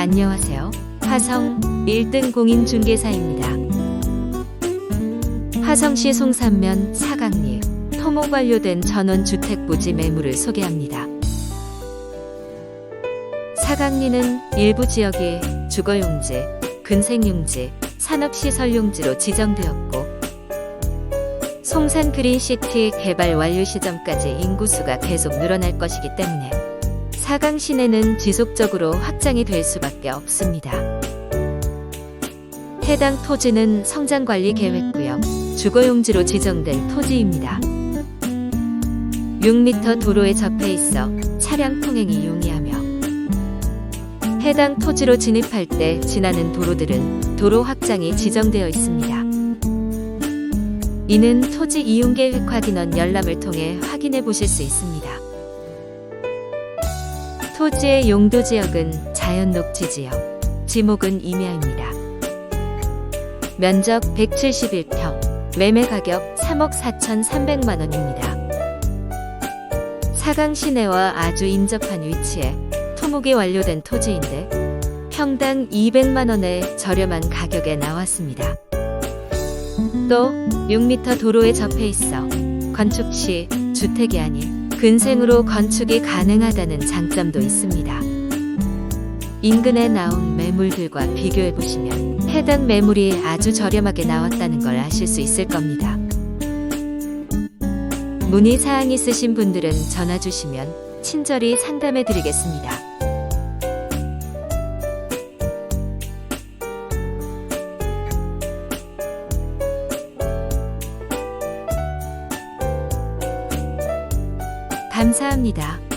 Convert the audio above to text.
안녕하세요. 화성 1등 공인중개사입니다. 화성시 송산면 사강리 토목 완료된 전원주택 부지 매물을 소개합니다. 사강리는 일부 지역이 주거용지, 근생용지, 산업시설용지로 지정되었고 송산 그린시티 개발 완료 시점까지 인구수가 계속 늘어날 것이기 때문에 사강 시내는 지속적으로 확장이 될 수밖에 없습니다. 해당 토지는 성장관리 계획구역, 주거용지로 지정된 토지입니다. 6m 도로에 접해 있어 차량 통행이 용이하며 해당 토지로 진입할 때 지나는 도로들은 도로 확장이 지정되어 있습니다. 이는 토지 이용 계획 확인원 열람을 통해 확인해 보실 수 있습니다. 토지의 용도 지역은 자연 녹지 지역, 지목은 임야입니다. 면적 171평, 매매 가격 3억 4,300만 원입니다. 사강 시내와 아주 인접한 위치에 토목이 완료된 토지인데 평당 200만 원의 저렴한 가격에 나왔습니다. 또 6m 도로에 접해 있어 건축 시 주택이 아닌 근생으로 건축이 가능하다는 장점도 있습니다. 인근에 나온 매물들과 비교해 보시면 해당 매물이 아주 저렴하게 나왔다는 걸 아실 수 있을 겁니다. 문의 사항 있으신 분들은 전화 주시면 친절히 상담해 드리겠습니다. 감사합니다.